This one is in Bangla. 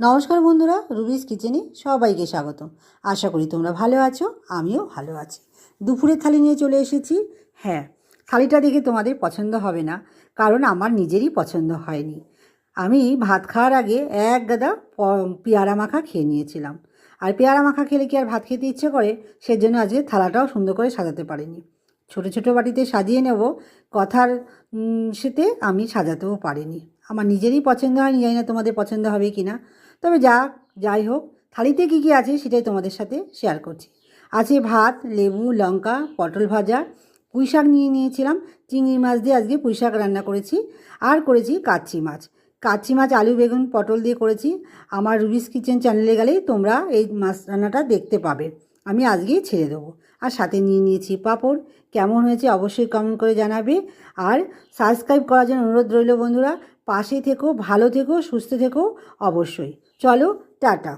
নমস্কার বন্ধুরা, রুবিস কিচেনে সবাইকে স্বাগত আশা করি তোমরা ভালো আছো, আমিও ভালো আছি। দুপুরের থালি নিয়ে চলে এসেছি। হ্যাঁ থালিটা দেখে তোমাদের পছন্দ হবে না, কারণ আমার নিজেরই পছন্দ হয়নি। আমি ভাত খাওয়ার আগে এক গাদা পেয়ারা মাখা খেয়ে নিয়েছিলাম। আর পেয়ারা মাখা খেলে কি আর ভাত খেতে ইচ্ছে করে, সেজন্য আজকে থালাটাও সুন্দর করে সাজাতে পারিনি। ছোট ছোট বাটিতে সাজিয়ে নেব, কথার সেতে আমি সাজাতেও পারিনি। আমার নিজেরই পছন্দ হয়নি, জানি না তোমাদের পছন্দ হবে কি না তবে যা, যাই হোক, থালিতে কী কী আছে সেটাই তোমাদের সাথে শেয়ার করছি। আছে ভাত, লেবু, লঙ্কা, পটল ভাজা, পুঁই শাক নিয়ে নিয়েছিলাম, চিংড়ি মাছ দিয়ে আজকে পুঁই শাক রান্না করেছি, আর করেছি কাচ্চি মাছ। কাচ্চি মাছ, আলু, বেগুন, পটল দিয়ে করেছি। আমার রুবিস কিচেন চ্যানেলে গেলেই তোমরা এই মাছ রান্নাটা দেখতে পাবে। আমি আজকেই ছেড়ে দেবো। আর সাথে নিয়ে নিয়েছি পাপড়। কেমন হয়েছে অবশ্যই কমেন্ট করে জানাবে। আর সাবস্ক্রাইব করার জন্য অনুরোধ রইল বন্ধুরা, পাশে থেকো, ভালো থেকো, সুস্থ থেকো অবশ্যই। চলো, টাটা।